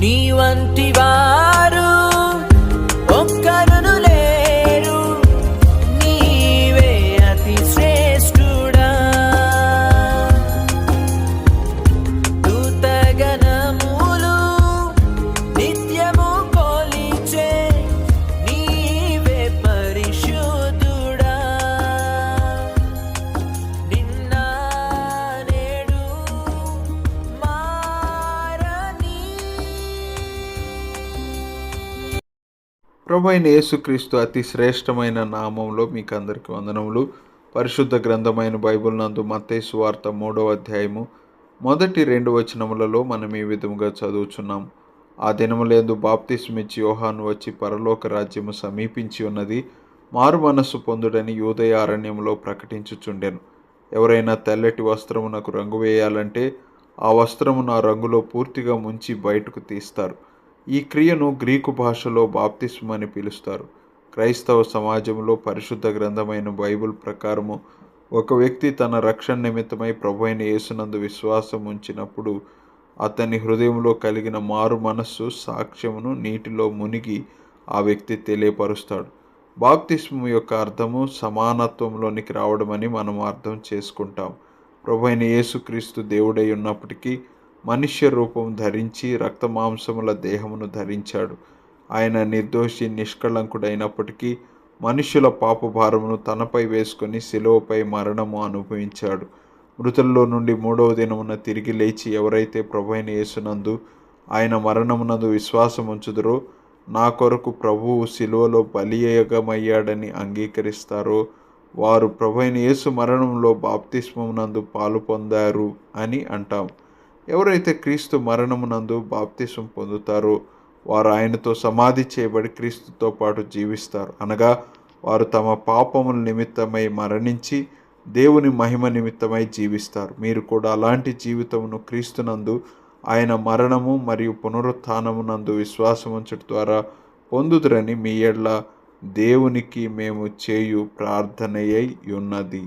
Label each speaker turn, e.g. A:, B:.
A: నీ వంటివా
B: ప్రభు అయిన యేసుక్రీస్తు అతి శ్రేష్టమైన నామంలో మీకు అందరికీ వందనములు. పరిశుద్ధ గ్రంథమైన బైబిల్ నందు మత్తయి వార్త మూడవ అధ్యాయము. మొదటి రెండు వచనములలో మనం ఈ విధముగా చదువుచున్నాం. ఆ దినములందు బాప్తిస్మిచ్చి యోహాను వచ్చి పరలోక రాజ్యము సమీపించి ఉన్నది. మారు మనస్సు పొందుడని యూదయ అరణ్యంలో ప్రకటించుచుండెను. ఎవరైనా తెల్లటి వస్త్రమునకు రంగు వేయాలంటే ఆ వస్త్రమును ఆ రంగులో పూర్తిగా ముంచి బయటకు తీస్తారు. ఈ క్రియను గ్రీకు భాషలో బాప్తిస్మ్ అని పిలుస్తారు. క్రైస్తవ సమాజంలో పరిశుద్ధ గ్రంథమైన బైబిల్ ప్రకారము ఒక వ్యక్తి తన రక్షణ నిమిత్తమై ప్రభు అయిన యేసునందు విశ్వాసం ఉంచినప్పుడు అతని హృదయంలో కలిగిన మారు మనస్సు సాక్ష్యమును నీటిలో మునిగి ఆ వ్యక్తి తెలియపరుస్తాడు. బాప్తిస్ము యొక్క అర్థము సమానత్వంలోనికి రావడమని మనం అర్థం చేసుకుంటాం. ప్రభు అయిన యేసుక్రీస్తు దేవుడై ఉన్నప్పటికీ మనుష్య రూపం ధరించి రక్తమాంసముల దేహమును ధరించాడు. ఆయన నిర్దోషి నిష్కళంకుడైనప్పటికీ మనుష్యుల పాపభారమును తనపై వేసుకొని శిలువపై మరణము అనుభవించాడు. మృతుల్లో నుండి మూడవ దినమున తిరిగి లేచి ఎవరైతే ప్రభు అయిన యేసునందు ఆయన మరణమునందు విశ్వాసం ఉంచుదరో నా కొరకు ప్రభువు శిలువలో బలియగమయ్యాడని అంగీకరిస్తారో వారు ప్రభు యేసు మరణంలో బాప్తిస్మమునందు పాలు పొందారు అని అంటాం. ఎవరైతే క్రీస్తు మరణమునందు బాప్తిసం పొందుతారో వారు ఆయనతో సమాధి చేయబడి క్రీస్తుతో పాటు జీవిస్తారు. అనగా వారు తమ పాపముల నిమిత్తమై మరణించి దేవుని మహిమ నిమిత్తమై జీవిస్తారు. మీరు కూడా అలాంటి జీవితమును క్రీస్తునందు ఆయన మరణము మరియు పునరుత్నమునందు విశ్వాసముంచడం ద్వారా పొందుదురని మీ ఎడ్ల దేవునికి మేము చేయు ప్రార్థనయ్యున్నది